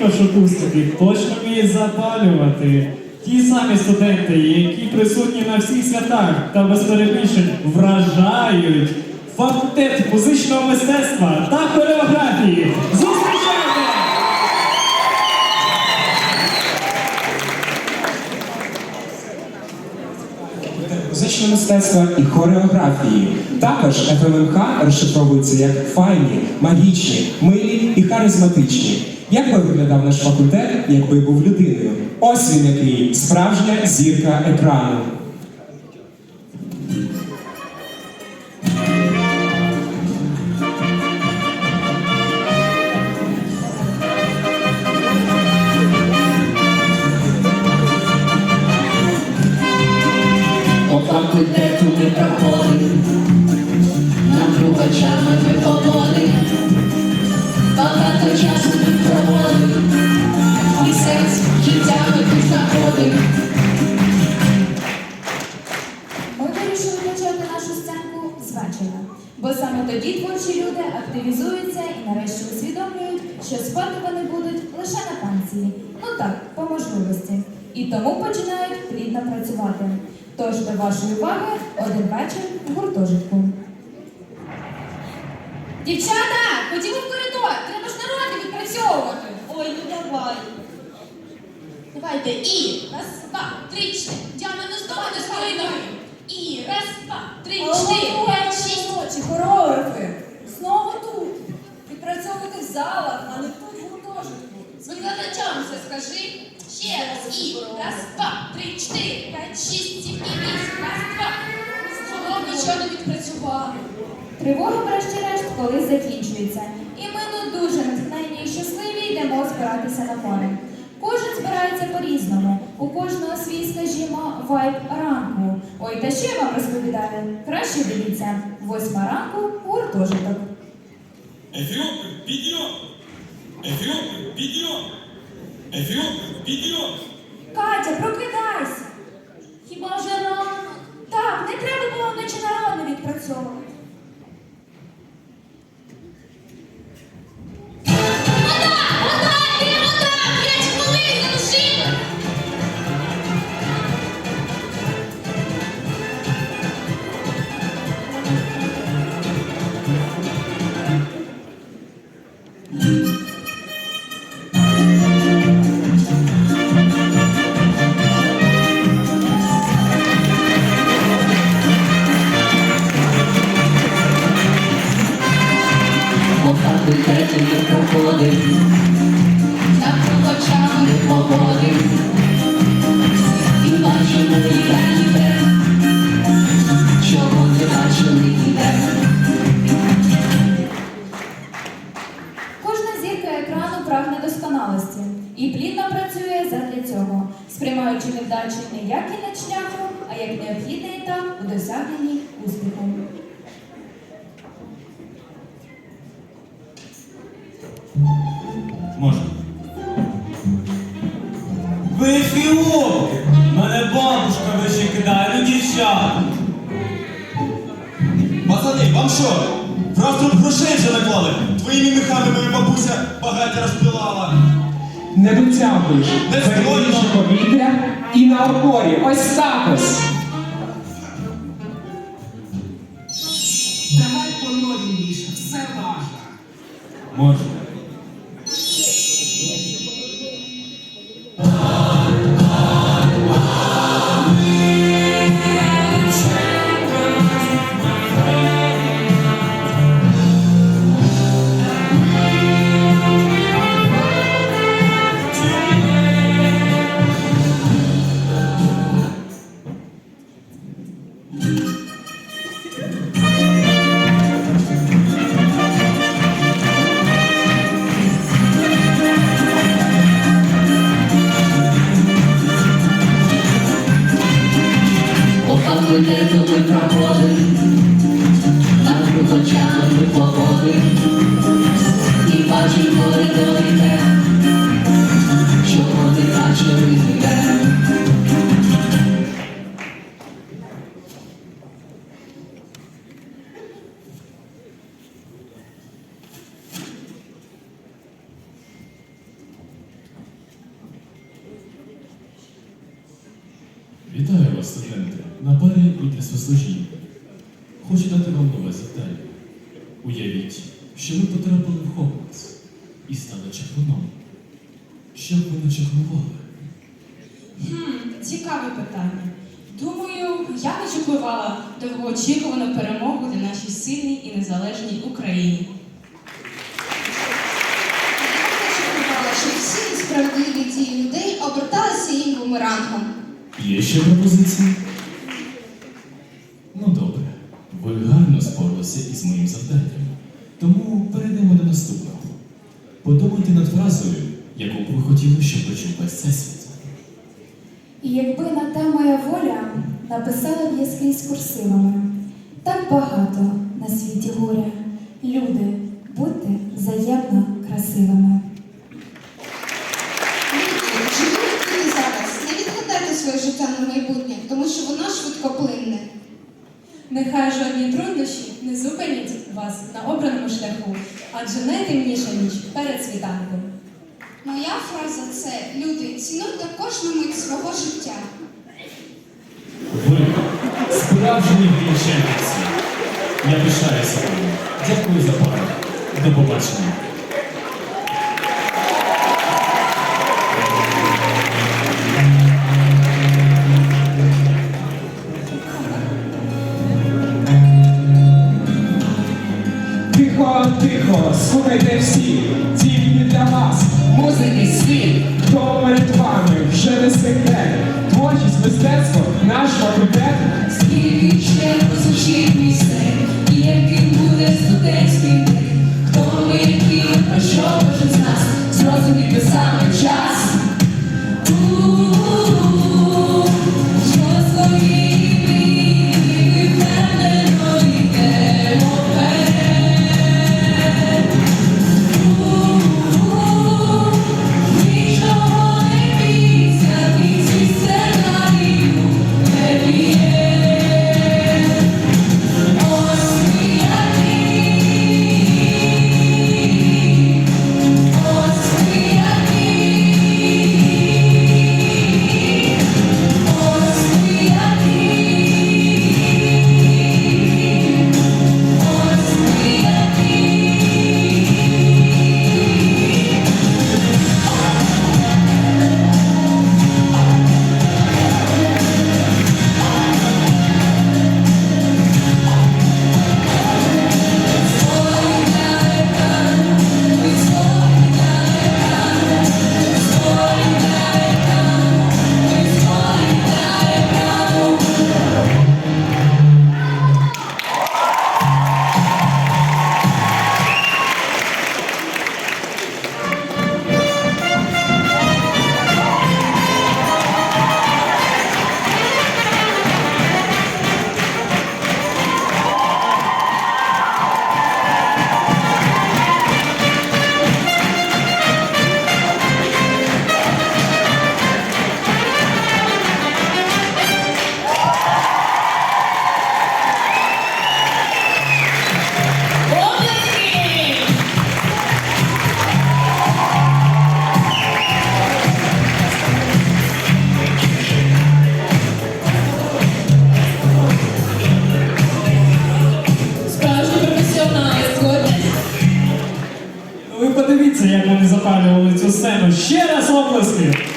першокурсники точно вміють запалювати. Ті самі студенти, які присутні на всіх святах та без перебільшень вражають факультет музичного мистецтва та хореографії. Зустрічайте! музичного мистецтва і хореографії. Також ФММХ розшифровується як файні, магічні, милі і харизматичні. Як би виглядав наш факультет, якби був людиною? Ось він який справжня зірка екрану. Факультету ми проходим, нам трубачами ми поводим, багато часу і сенс життя ми тут. Ми вирішили почати нашу сценку з бо саме тоді творчі люди активізуються і нарешті усвідомлюють, що спати вони будуть лише на танці. Ну так, по можливості. І тому починають плідно працювати. Тож до вашої уваги один вечір в гуртожитку. Дівчата, ходімо в коридор, треба ж народи відпрацьовувати. Ой, ну давай. Давайте і раз, два, три, чотири. Діана, не здавайте спиною. І раз, два, три, чотири, п'ять, шість. Ночі, хореографи, знову тут. Відпрацьовувати в залах, а не тут в гуртожитку. З викладачам це скажи. Ще раз. І раз, два, три, чотири, п'ять, шість, сім і вісім. Раз, два. Знову нічого не відпрацювали. Тривога, врешті-решт, колись закінчується. І ми ну дуже натхненні і щасливі йдемо збиратися на море. Кожен збирається по-різному. У кожного свій, скажімо, вайб ранку. Ой, та що я вам розповідати? Краще дивіться. Восьма ранку гуртожиток. Эфиопы, підйом! Эфиопы, підйом! Эфиопы, підйом! Катя, прокидайся! Хіба вже рано? Так, не треба було вночі нарану відпрацьовувати. Проходим, Так очами ми і бачимо ніде ніде, чого не бачили ніде. Кожна зірка екрану прагне досконалості і плідно працює задля цього, сприймаючи невдачі не як кінець шляху, а як необхідний етап у досягненні успіху. Можна. Ви ефіопки! Мене бабушка вище кидає, ну дівчат! Пацани, вам що? Просто грошей вже наклали. Твоїми мехами моя бабуся багаття розпилала. Не дотягуєш. Не Верніше згодна. повітря і на опорі. Ось так ось. Давай повільніше, все важно. Можна. Ходити ми проходи, нас у очах ми погоди, і бачить коридори те, чого не бачили те. Вітаю вас, студенти! На парі і для служіння. Хочу дати вам нове завдання. Уявіть, що ви потрапили в Хогвартс і стали чаклуном. Що б ви не чаклували? Хм, цікаве питання. Думаю, я не чекувала довгоочікувану перемогу для нашій сильній і незалежній Україні. Несправедливі дії людей оберталися їм бумерангом. Є ще пропозиції? Тому перейдемо до наступного. Подумайте над фразою, яку б ви хотіли, щоб почув весь всесвіт. І якби на те моя воля написала б я скрізь курсивами. Так багато на світі горя. Люди, будьте взаємно красивими. Люди, зараз. Не відкладайте своє життя на майбутнє, тому що воно швидкоплинне. Нехай жодні труднощі не зупинять вас на обраному шляху, адже найтемніша ніч перед світанком. Моя фраза це люди, цінуйте кожну мить свого життя. Ви справжні вінченці. Я пишаюся вами. Дякую за пару. До побачення. Слухайте всі, тільки для вас. Музики світ, хто перед вами вже не секрет. Творчість мистецтво, наш факультет. Ще раз оплески!